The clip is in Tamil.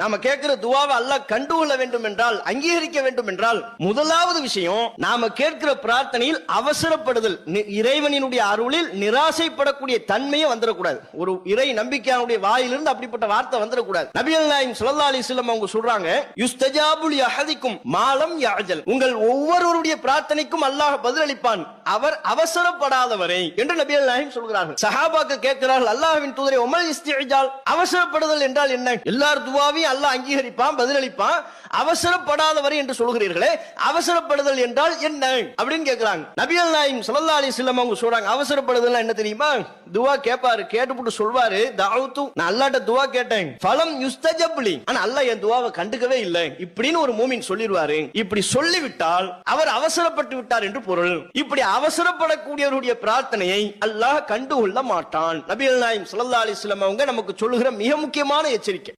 நாம கேட்கிற துவாவை அல்லாஹ் கண்டுகொள்ள வேண்டும் என்றால் அங்கீகரிக்க வேண்டும் என்றால் முதலாவது விஷயம் நாம கேட்கிற பிரார்த்தனையில் அவசரப்படுதல். இறைவனினுடைய அருளில் நிராசைப்படக்கூடிய தன்மையே வந்துடக்கூடாது. ஒரு இறை நம்பிக்கையானுடைய வாயிலிருந்து அப்படிப்பட்ட வார்த்தை வந்துடக்கூடாது. நபிகள் நாயம் சுல்லா அலி சொல்லம் அவங்க சொல்றாங்க யுஸ்தஜாபுல் யஹதிக்கும் அஹதிக்கும் மாலம் யாஜல் உங்கள் ஒவ்வொருவருடைய பிரார்த்தனைக்கும் அல்லாஹ் பதிலளிப்பான். அவர் அவசரப்படாதவரை என்று நபிகள் நாயம் சொல்கிறார்கள். சஹாபாக்கு கேட்கிறார்கள் அல்லாஹ்வின் தூதரை உமல் இஸ்திஜால் அவசரப்படுதல் என்றால் என்ன? எல்லார் துவாவையும் அல்லாஹ் அங்கீகரிப்பான் பதிலளிப்பான். அவசரப்படாதவரை என்று சொல்கிறீர்களே அவசரப்படுதல் என்றால் என்ன அப்படின்னு கேட்கிறாங்க நபியல் நாயம் ஸல்லல்லாஹு அலி வஸல்லம் அவங்க சொல்றாங்க அவசரப்படுதல் என்ன தெரியுமா? துவா கேட்பாரு கேட்டுப்புட்டு சொல்வாரு தாவுத்து நான் அல்லாட்ட துவா கேட்டேன். பலம் யுஸ்தஜப்லி. ஆனா அல்லாஹ் என் துவாவை கண்டுக்கவே இல்லை. இப்படின்னு ஒரு மூமின் சொல்லிடுவாரு இப்படி சொல்லிவிட்டால் அவர் அவசரப்பட்டு விட்டார் என்று பொருள். இப்படி அவசரப்படக்கூடியவருடைய பிரார்த்தனையை அல்லாஹ் கண்டுகொள்ள மாட்டான். நபிகள் நாயம் ஸல்லல்லாஹு அலைஹி அவங்க நமக்கு சொல்லுகிற மிக முக்கியமான எச்சரிக்கை.